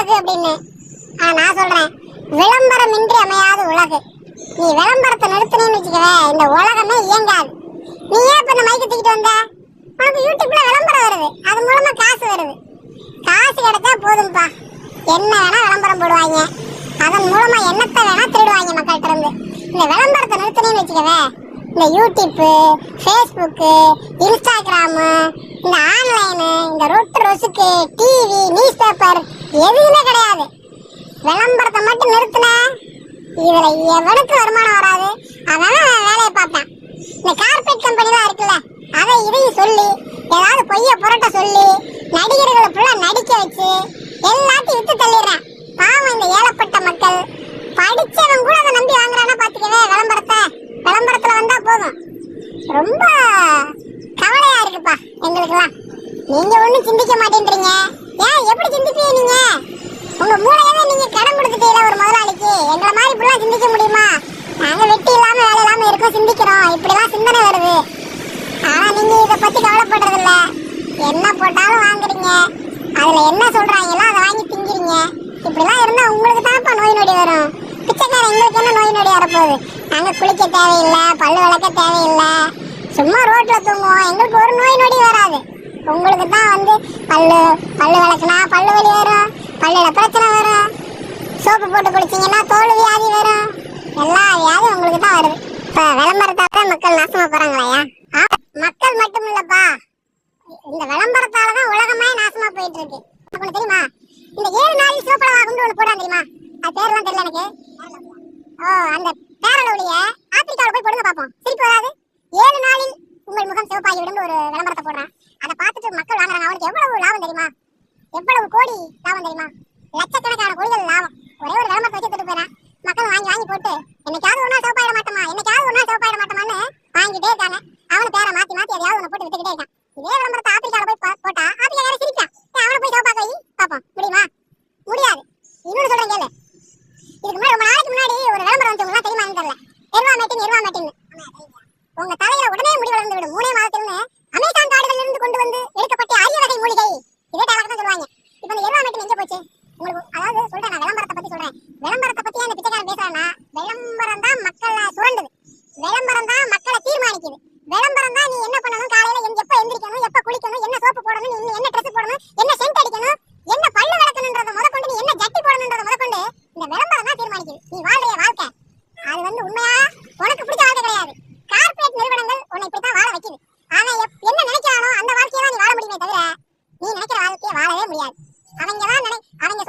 ஆனா நான் சொல்றேன். விளம்பரம் இன்றி அமையாத உலகு. நீ விளம்பரத்தை நிறுத்தினேன்னு வச்சுக்கவே இந்த உலகமே இயங்காது. நீ ஏன் இப்ப இந்த மைக்கு தூக்கிட்டு வந்த? உனக்கு யூடியூப்ல விளம்பரம் வருது. அது மூலமா காசு வருது. காசு கிடைச்சா போதும்ப்பா என்ன வேணா விளம்பரம் போடுவாங்க. அதன் மூலமா என்னத்தை வேணா திருடுவாங்க மக்கள்கிட்ட இருந்து. இந்த விளம்பரத்தை நிறுத்தினேன்னு வச்சுக்கவே இந்த யூடியூப்பு ஃபேஸ்புக்கு இன்ஸ்டாகிராமு இந்த ஆன்லைனு இந்த ரொட்டு ரொசுக்கு டிவி நியூஸ் பேப்பர் எதுவுமே கிடையாது. விளம்பரத்தை மட்டும் நிறுத்தின. இதில் எவனுக்கு வருமானம் வராது. அவன் நான் வேலையை பார்ப்பான் இந்த கார்பரேட் கம்பெனிலாம் இருக்குல்ல அதை இதையும் சொல்லி ஏதாவது பொய்ய புரட்ட சொல்லி நடிகர்களை ஃபுல்லாக நடிக்க வச்சு எல்லாத்தையும் விட்டு தள்ளிடுறான். பாவம் இந்த ஏழப்பட்ட மக்கள். படித்தவன் கூட அதை நம்பி வாங்குறானா பார்த்துக்கவே விளம்பரத்தை விளம்பரத்தில் வந்தால் போதும். ரொம்ப கவலையாக இருக்குப்பா எங்களுக்கெல்லாம். நீங்க ஒண்ணும் சிந்திக்க மாட்டேன்றீங்க. ஏன்? எப்படி சிந்திப்பீங்க நீங்க? உங்க மூளையவே நீங்க கடன் கொடுத்துட்டீங்களா ஒரு முதலாளிக்கு. எங்களை மாதிரி இப்படிலாம் சிந்திக்க முடியுமா? நாங்க வெட்டி இல்லாம வேலை இல்லாம இருக்கோம் சிந்திக்கிறோம். இப்படிலாம் சிந்தனை வருது. ஆனா நீங்க இத பத்தி கவலைப்படுறது இல்ல என்ன போட்டாலும் வாங்குறீங்க. அதுல என்ன சொல்றாங்களோ அதை வாங்கி திங்கிறீங்க. இப்படிலாம் இருந்தா உங்களுக்கு தான்ப்பா நோய் நொடி வரும். பிச்சைக்காரன் எங்களுக்கு என்ன நோய் நொடி வரப்போகுது? நாங்க குளிக்க தேவையில்லை பல்லு விளக்க தேவையில்லை. சும்மா ரோட்ல தூங்குவோம். எங்களுக்கு ஒரு நோய் நொடி வராது. உங்களுக்கு தான் வந்து பல்லு பல்லு விளக்குனா பல்லு வலி வரும் பல்லுல பிரச்சனை வரும் சோப்பு போட்டு குளிச்சீங்கன்னா தோல் வியாதி வரும் எல்லா வியாதியும் உங்களுக்கு தான் வருது. இப்போ விளம்பரத்தால மக்கள் நாசமா ஆ மக்கள் மட்டும் இல்லைப்பா. இந்த விளம்பரத்தால தான் உலகமே நாசமாக போயிட்டு இருக்கு. உங்களுக்கு தெரியுமா? இந்த ஏழு நாள் சிவப்பழம் ஆகும்னு ஒன்று போடான் தெரியுமா? அது பேர்லாம் தெரியல எனக்கு. ஓ அந்த பேரளவுடைய ஆப்பிரிக்காவில் போய் போடுங்க பார்ப்போம். சிரிப்பு வராது. ஏழு நாளில் உங்கள் முகம் சிவப்பாகி விடும் ஒரு விளம்பரத்தை போடுறான். மக்கள் அவனுக்கு எவ்வளவு லாபம் தெரியுமா? எவ்வளவு கோடி லாபம் தெரியுமா? லட்சக்கணக்கான கோடிகள் லாபம். ஒரே ஒரு விளம்பரத்தை வச்சு எடுத்துட்டு போறான் மக்கள் வாங்கி வாங்கி போட்டு என்னைக்காவது ஒன்றா நாள் சிவப்பாயிட மாட்டோமா? என்னைக்காவது ஒன்றா நாள் சிவப்பாயிட மாட்டோமான்னு வாங்கிட்டே இருக்காங்க. அவனு பேரை மாற்றி மாற்றி எதையாவது ஒன்று போட்டு விட்டுக்கிட்டே இருக்கான். முடியாது. அவங்க தான் அவங்க